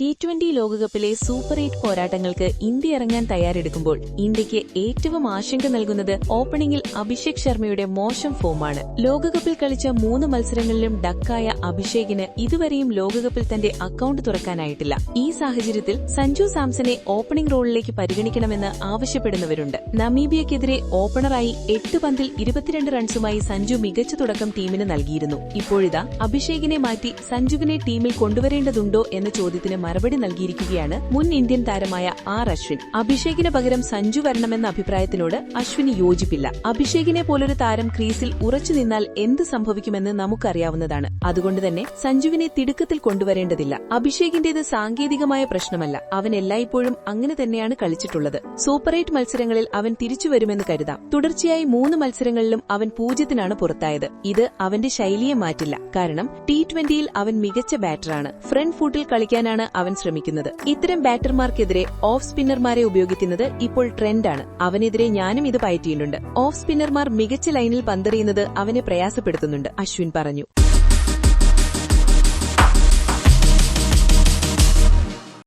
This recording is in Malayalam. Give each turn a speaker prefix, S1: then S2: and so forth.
S1: ടി ട്വന്റി ലോകകപ്പിലെ സൂപ്പർ എയ്റ്റ് പോരാട്ടങ്ങൾക്ക് ഇന്ത്യ ഇറങ്ങാൻ തയ്യാറെടുക്കുമ്പോൾ ഇന്ത്യയ്ക്ക് ഏറ്റവും ആശങ്ക നൽകുന്നത് ഓപ്പണിംഗിൽ അഭിഷേക് ശർമ്മയുടെ മോശം ഫോമാണ്. ലോകകപ്പിൽ കളിച്ച മൂന്ന് മത്സരങ്ങളിലും ഡക്കായ അഭിഷേകിന് ഇതുവരെയും ലോകകപ്പിൽ തന്റെ അക്കൌണ്ട് തുറക്കാനായിട്ടില്ല. ഈ സാഹചര്യത്തിൽ സഞ്ജു സാംസനെ ഓപ്പണിംഗ് റോളിലേക്ക് പരിഗണിക്കണമെന്ന് ആവശ്യപ്പെടുന്നവരുണ്ട്. നമീബിയക്കെതിരെ ഓപ്പണറായി എട്ട് പന്തിൽ ഇരുപത്തിരണ്ട് റൺസുമായി സഞ്ജു മികച്ച തുടക്കം ടീമിന് നൽകിയിരുന്നു. ഇപ്പോഴിതാ അഭിഷേകിനെ മാറ്റി സഞ്ജുവിനെ ടീമിൽ കൊണ്ടുവരേണ്ടതുണ്ടോ എന്ന ചോദ്യത്തിന് മറുപടി നൽകിയിരിക്കുകയാണ് മുൻ ഇന്ത്യൻ താരമായ ആർ അശ്വിൻ. അഭിഷേകിന് പകരം സഞ്ജു വരണമെന്ന അഭിപ്രായത്തിനോട് അശ്വിന് യോജിപ്പില്ല. അഭിഷേകിനെ പോലൊരു താരം ക്രീസിൽ ഉറച്ചു നിന്നാൽ എന്ത് സംഭവിക്കുമെന്ന് നമുക്കറിയാവുന്നതാണ്. അതുകൊണ്ട് തന്നെ സഞ്ജുവിനെ തിടുക്കത്തിൽ കൊണ്ടുവരേണ്ടതില്ല. അഭിഷേകിന്റേത് സാങ്കേതികമായ പ്രശ്നമല്ല. അവൻ എല്ലായ്പ്പോഴും അങ്ങനെ തന്നെയാണ് കളിച്ചിട്ടുള്ളത്. സൂപ്പറേറ്റ് മത്സരങ്ങളിൽ അവൻ തിരിച്ചുവരുമെന്ന് കരുതാം. തുടർച്ചയായി മൂന്ന് മത്സരങ്ങളിലും അവൻ പൂജ്യത്തിനാണ് പുറത്തായത്. ഇത് അവന്റെ ശൈലിയെ മാറ്റില്ല. കാരണം ടി ട്വന്റിയിൽ അവൻ മികച്ച ബാറ്ററാണ്. ഫ്രണ്ട് ഫൂട്ടിൽ കളിക്കാനാണ് അവൻ ശ്രമിക്കുന്നത്. ഇത്തരം ബാറ്റർമാർക്കെതിരെ ഓഫ് സ്പിന്നർമാരെ ഉപയോഗിക്കുന്നത് ഇപ്പോൾ ട്രെൻഡാണ്. അവനെതിരെ ഞാനും ഇത് പയറ്റിയിട്ടുണ്ട്. ഓഫ് സ്പിന്നർമാർ മികച്ച ലൈനിൽ പന്തെറിയുന്നത് അവനെ പ്രയാസപ്പെടുത്തുന്നുണ്ട് അശ്വിൻ പറഞ്ഞു.